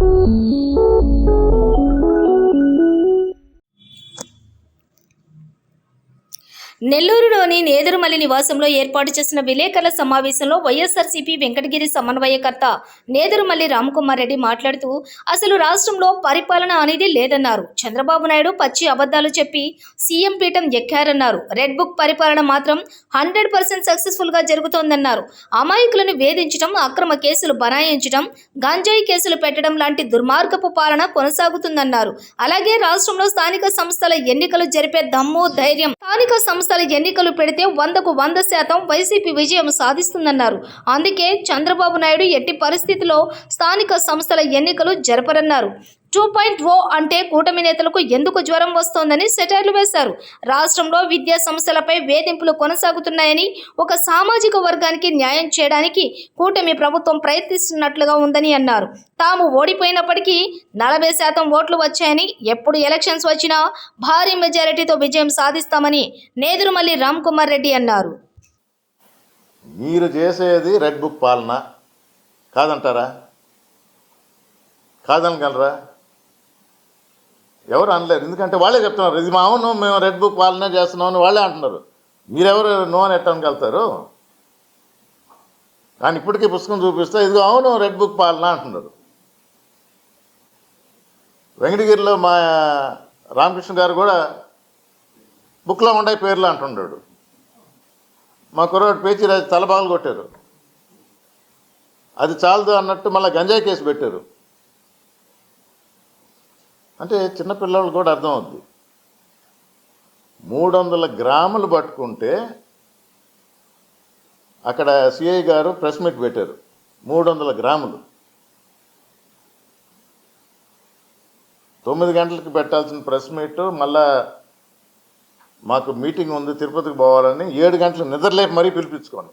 Thank you. నెల్లూరులోని నేదురుమల్లి నివాసంలో ఏర్పాటు చేసిన విలేకరుల సమావేశంలో వైఎస్ఆర్సీపీ వెంకటగిరి సమన్వయకర్త నేదురుమల్లి రామకుమార్ రెడ్డి మాట్లాడుతూ అసలు రాష్ట్రంలో పరిపాలన అనేది లేదన్నారు. చంద్రబాబు నాయుడు పచ్చి అబద్ధాలు చెప్పి సీఎం పీఠం ఎక్కారన్నారు. రెడ్ బుక్ పరిపాలన మాత్రం హండ్రెడ్ పర్సెంట్ సక్సెస్ఫుల్గా జరుగుతోందన్నారు. అమాయకులను వేధించడం అక్రమ కేసులు బనాయించడం గంజాయి కేసులు పెట్టడం లాంటి దుర్మార్గపు పాలన కొనసాగుతుందన్నారు. అలాగే రాష్ట్రంలో స్థానిక సంస్థల ఎన్నికలు జరిపే దమ్ము ధైర్యం స్థానిక సంస్థ స్థాయి ఎన్నికలు పెడితే వందకు వంద శాతం వైసీపీ విజయం సాధిస్తుందన్నారు. అందుకే చంద్రబాబు నాయుడు ఎట్టి పరిస్థితిలో స్థానిక సంస్థల ఎన్నికలు జరపరన్నారు. టూ పాయింట్ ఓ అంటే కూటమి నేతలకు ఎందుకు జ్వరం వస్తోందని సెటైర్లు వేశారు. రాష్ట్రంలో విద్యా సంస్థలపై వేధింపులు కొనసాగుతున్నాయని ఒక సామాజిక వర్గానికి న్యాయం చేయడానికి కూటమి ప్రభుత్వం ప్రయత్నిస్తున్నట్లుగా ఉందని అన్నారు. తాము ఓడిపోయినప్పటికీ నలభై శాతం ఓట్లు వచ్చాయని ఎప్పుడు ఎలక్షన్స్ వచ్చినా భారీ మెజారిటీతో విజయం సాధిస్తామని నేదురుమల్లి రామ్ కుమార్ రెడ్డి అన్నారు. మీరు చేసేది రెడ్ బుక్ పాలన. కాదంటారా? కాదనగలరా? ఎవరు అనలేరు. ఎందుకంటే వాళ్ళే చెప్తున్నారు ఇది మా అవును మేము రెడ్ బుక్ పాలన చేస్తున్నాం అని వాళ్ళే అంటున్నారు. మీరెవరు నో అని ఎట్టనగలుగుతారు కానీ ఇప్పటికీ పుస్తకం చూపిస్తే ఇదిగో అవును రెడ్ బుక్ పాలన అంటున్నారు. వెంకటగిరిలో మా రామకృష్ణ గారు కూడా బుక్లో ఉండే పేర్లు అంటున్నాడు మా కుర్రాడు పేచిరాజు తలబాగులు కొట్టారు. అది చాలదు అన్నట్టు మళ్ళీ గంజాయి కేసు పెట్టారు. అంటే చిన్నపిల్లలు కూడా అర్థమవుద్ది మూడు వందల గ్రాములు పట్టుకుంటే అక్కడ సిఐ గారు ప్రెస్ మీట్ పెట్టారు. మూడు వందల గ్రాములు. తొమ్మిది గంటలకు పెట్టాల్సిన ప్రెస్ మీట్ మళ్ళా మాకు మీటింగ్ ఉంది తిరుపతికి పోవాలని ఏడు గంటలు నిద్రలేపి మరీ పిలిపించుకోండి.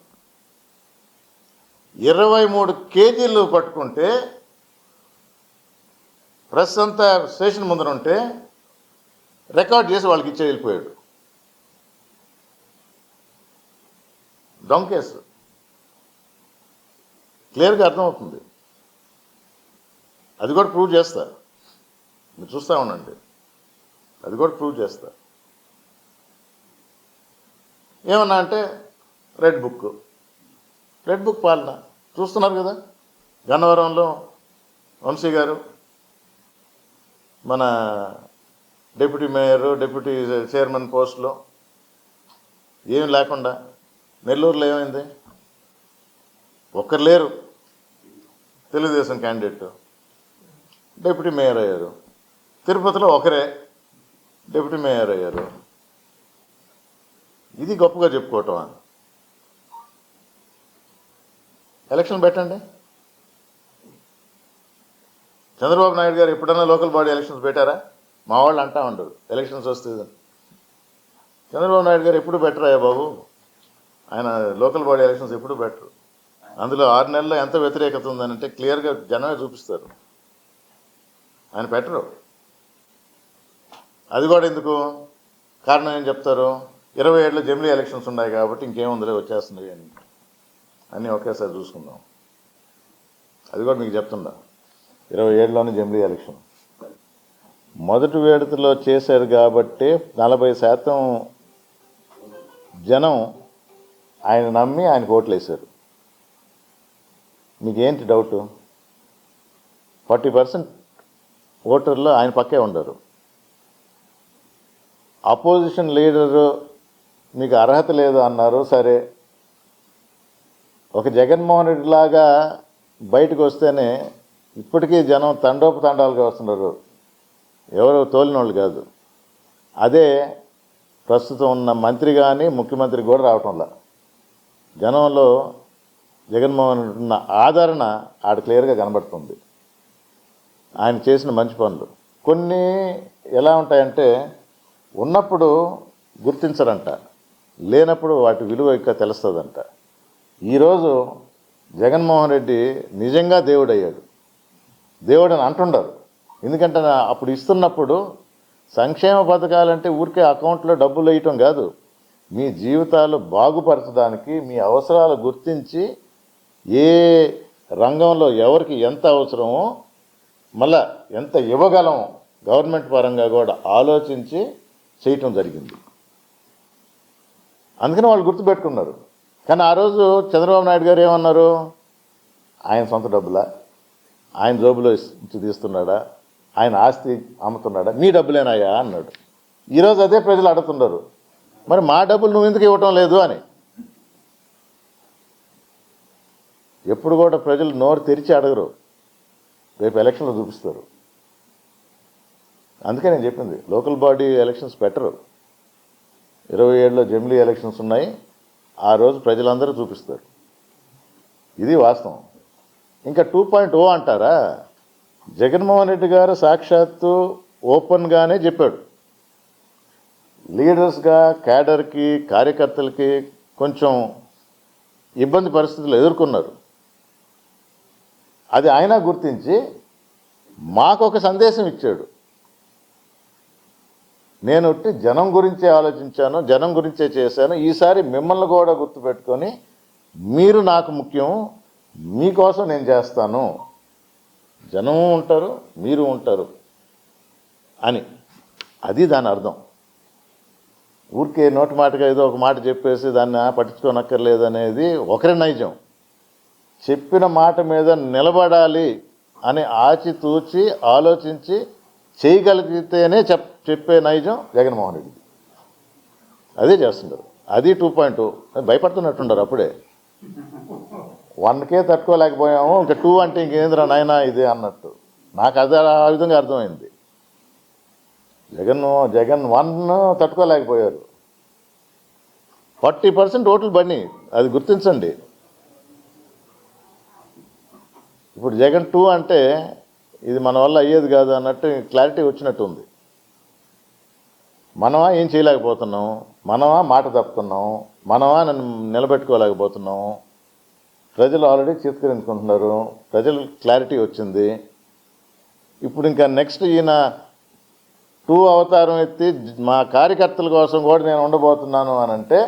ఇరవై మూడు కేజీలు పట్టుకుంటే ప్రెస్ అంతా స్టేషన్ ముందర ఉంటే రికార్డ్ చేసి వాళ్ళకి ఇచ్చే వెళ్ళిపోయాడు. డొంకేస్. క్లియర్గా అర్థమవుతుంది. అది కూడా ప్రూవ్ చేస్తా. మీరు చూస్తూ ఉండండి. అది కూడా ప్రూవ్ చేస్తా. ఏమన్నా అంటే రెడ్ బుక్. రెడ్ బుక్ పాలన. చూస్తున్నారు కదా? గన్నవరంలో వంశీ గారు మన డిప్యూటీ మేయర్ డిప్యూటీ చైర్మన్ పోస్టులు ఏం లేకుండా నెల్లూరులో ఏమైంది? ఒక్కరు లేరు. తెలుగుదేశం క్యాండిడేట్ డిప్యూటీ మేయర్ అయ్యారు. తిరుపతిలో ఒకరే డిప్యూటీ మేయర్ అయ్యారు. ఇది గొప్పగా చెప్పుకోవటమా? ఎలక్షన్ పెట్టండి. చంద్రబాబు నాయుడు గారు ఎప్పుడన్నా లోకల్ బాడీ ఎలక్షన్స్ పెట్టారా? మా వాళ్ళు అంటా ఉండరు. ఎలక్షన్స్ వస్తుంది చంద్రబాబు నాయుడు గారు ఎప్పుడు పెట్టరా బాబు? ఆయన లోకల్ బాడీ ఎలక్షన్స్ ఎప్పుడు బెటర్? అందులో ఆరు నెలల్లో ఎంత వ్యతిరేకత ఉందనంటే క్లియర్గా జనమే చూపిస్తారు. ఆయన పెట్టరు అది కూడా ఎందుకు? కారణం ఏం చెప్తారు? ఇరవై ఏళ్ళలో జమిలీ ఎలక్షన్స్ ఉన్నాయి కాబట్టి ఇంకేముందిలే వచ్చేస్తుంది అని. అన్నీ ఒకేసారి చూసుకుందాం. అది కూడా మీకు చెప్తుండా? ఇరవై ఏడులోనే జమిలీ ఎలక్షన్. మొదటి విడతలో చేశారు కాబట్టి నలభై శాతం జనం ఆయన నమ్మి ఆయనకు ఓట్లు వేశారు మీకేంటి డౌట్? ఫార్టీ పర్సెంట్ ఓటర్లు ఆయన పక్కే ఉండరు. అపోజిషన్ లీడరు మీకు అర్హత లేదు అన్నారు సరే. ఒక జగన్మోహన్ రెడ్డి లాగా బయటకు వస్తేనే ఇప్పటికీ జనం తండోపతండాలుగా వస్తున్నారు ఎవరు తోలినోళ్ళు కాదు. అదే ప్రస్తుతం ఉన్న మంత్రి కానీ ముఖ్యమంత్రి కూడా రావటంలా జనంలో జగన్మోహన్ రెడ్డి ఉన్న ఆదరణ ఆడ క్లియర్గా కనబడుతుంది. ఆయన చేసిన మంచి పనులు. కొన్ని ఎలా ఉంటాయంటే ఉన్నప్పుడు గుర్తించరంట. లేనప్పుడు వాటి విలువ ఇంకా తెలుస్తుందంట. ఈరోజు జగన్మోహన్ రెడ్డి నిజంగా దేవుడయ్యాడు. దేవుడు అని అంటుండరు. ఎందుకంటే అప్పుడు ఇస్తున్నప్పుడు సంక్షేమ పథకాలంటే ఊరికే అకౌంట్లో డబ్బులు వేయటం కాదు. మీ జీవితాలు బాగుపరచడానికి మీ అవసరాలు గుర్తించి ఏ రంగంలో ఎవరికి ఎంత అవసరమో మళ్ళా ఎంత ఇవ్వగలం గవర్నమెంట్ పరంగా కూడా ఆలోచించి చేయటం జరిగింది. అందుకని వాళ్ళు గుర్తుపెట్టుకున్నారు. కానీ ఆ రోజు చంద్రబాబు నాయుడు గారు ఏమన్నారు? ఆయన సొంత డబ్బులా? ఆయన జోబులో తీస్తున్నాడా? ఆయన ఆస్తి అమ్ముతున్నాడా? నీ డబ్బులేనాయా? అన్నాడు. ఈరోజు అదే ప్రజలు అడుగుతున్నారు. మరి మా డబ్బులు నువ్వు ఎందుకు ఇవ్వటం లేదు అని. ఎప్పుడు కూడా ప్రజలు నోరు తెరిచి అడగరు. రేపు ఎలక్షన్లు చూపిస్తారు. అందుకే నేను చెప్పింది లోకల్ బాడీ ఎలక్షన్స్ పెట్టరు. ఇరవై ఏడులో జమిలీ ఎలక్షన్స్ ఉన్నాయి. ఆ రోజు ప్రజలందరూ చూపిస్తారు. ఇది వాస్తవం. ఇంకా టూ పాయింట్ ఓ అంటారా? జగన్మోహన్ రెడ్డి గారు సాక్షాత్తు ఓపెన్గానే చెప్పాడు. లీడర్స్గా క్యాడర్కి కార్యకర్తలకి కొంచెం ఇబ్బంది పరిస్థితులు ఎదుర్కొన్నారు. అది ఆయన గుర్తించి మాకు ఒక సందేశం ఇచ్చాడు. నేను జనం గురించే ఆలోచించాను జనం గురించే చేశాను. ఈసారి మిమ్మల్ని కూడా గుర్తుపెట్టుకొని మీరు నాకు ముఖ్యం మీకోసం నేను చేస్తాను. జనం ఉంటారు మీరు ఉంటారు అని. అది దాని అర్థం. ఊరికే నోటి మాటగా ఏదో ఒక మాట చెప్పేసి దాన్ని "ఆ, అనేది ఒకరి నైజం. చెప్పిన మాట మీద నిలబడాలి అని ఆచితూచి ఆలోచించి చేయగలిగితేనే చెప్ చెప్పే నైజం జగన్మోహన్ రెడ్డి. అదే చేస్తున్నారు అది టూ పాయింట్ భయపడుతున్నట్టున్నారు అప్పుడే. వన్కే తట్టుకోలేకపోయాము ఇంకా టూ అంటే ఇంకేంద్ర నాయన ఇదే అన్నట్టు. నాకు అది ఆ విధంగా అర్థమైంది. జగన్ జగన్ వన్ తట్టుకోలేకపోయారు. ఫార్టీ పర్సెంట్ ఓట్లు బండి అది గుర్తించండి. ఇప్పుడు జగన్ టూ అంటే ఇది మన వల్ల అయ్యేది కాదు అన్నట్టు క్లారిటీ వచ్చినట్టు ఉంది మనమా ఏం చేయలేకపోతున్నాం? మనమా మాట తప్పుతున్నాం? మనమా నన్ను నిలబెట్టుకోలేకపోతున్నాం? ప్రజలు ఆల్రెడీ చిత్కరించుకుంటున్నారు. ప్రజలు క్లారిటీ వచ్చింది. ఇప్పుడు ఇంకా నెక్స్ట్ ఈయన టూ అవతారం ఎత్తి మా కార్యకర్తల కోసం కూడా నేను ఉండబోతున్నాను అని అంటే